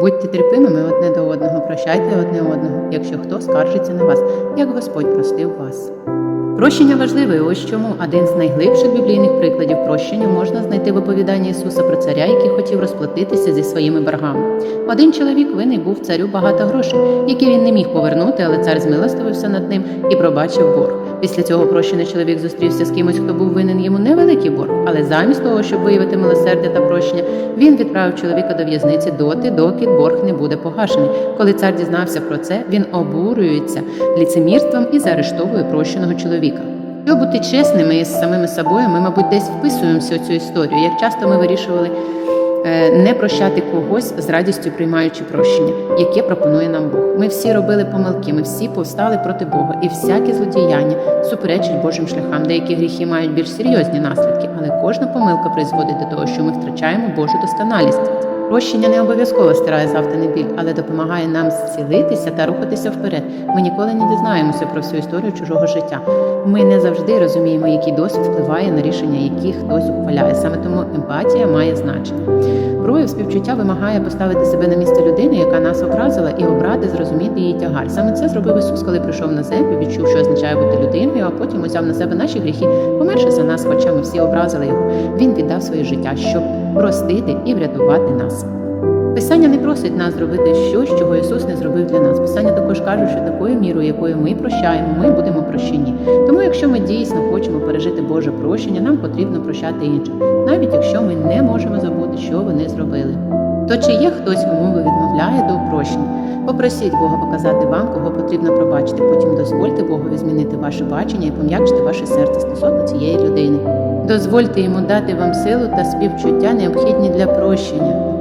Будьте терпимими одне до одного, прощайте одне одного, якщо хто скаржиться на вас, як Господь простив вас. Прощення важливе, ось чому один з найглибших біблійних прикладів прощення можна знайти в оповіданні Ісуса про царя, який хотів розплатитися зі своїми боргами. Один чоловік винний був царю багато грошей, які він не міг повернути, але цар змилостивився над ним і пробачив борг. Після цього прощений чоловік зустрівся з кимось, хто був винен йому невеликий борг, але замість того, щоб виявити милосердя та прощення, він відправив чоловіка до в'язниці доти, доки борг не буде погашений. Коли цар дізнався про це, він обурюється ліцемірством і заарештовує прощеного чоловіка. Щоб бути чесними із самими собою, ми, мабуть, десь вписуємося у цю історію. Як часто ми вирішували не прощати когось з радістю приймаючи прощення, яке пропонує нам Бог. Ми всі робили помилки, ми всі повстали проти Бога, і всяке злодіяння суперечить Божим шляхам. Деякі гріхи мають більш серйозні наслідки, але кожна помилка призводить до того, що ми втрачаємо Божу досконалість. Прощення не обов'язково стирає завданий біль, але допомагає нам зцілитися та рухатися вперед. Ми ніколи не дізнаємося про всю історію чужого життя. Ми не завжди розуміємо, який досвід впливає на рішення, які хтось ухваляє. Саме тому емпатія має значення. Прояв співчуття вимагає поставити себе на місце людини, яка нас образила, і обрати, зрозуміти її тягар. Саме це зробив Ісус, коли прийшов на землю, відчув, що означає бути людиною, а потім узяв на себе наші гріхи, померши за нас, хоча ми всі образили його. Він віддав своє життя, щоб простити і врятувати нас. Писання не просить нас зробити щось, чого Ісус не зробив для нас. Писання також каже, що такою мірою, якою ми прощаємо, ми будемо прощені. Тому, якщо ми дійсно хочемо пережити Боже прощення, нам потрібно прощати інших, навіть якщо ми не можемо забути, що вони зробили. То чи є хтось, кому ви відмовляєте у прощенні? Попросіть Бога показати вам, кого потрібно пробачити. Потім дозвольте Богові змінити ваше бачення і пом'якшити ваше серце стосовно цієї людини. Дозвольте йому дати вам силу та співчуття, необхідні для прощення.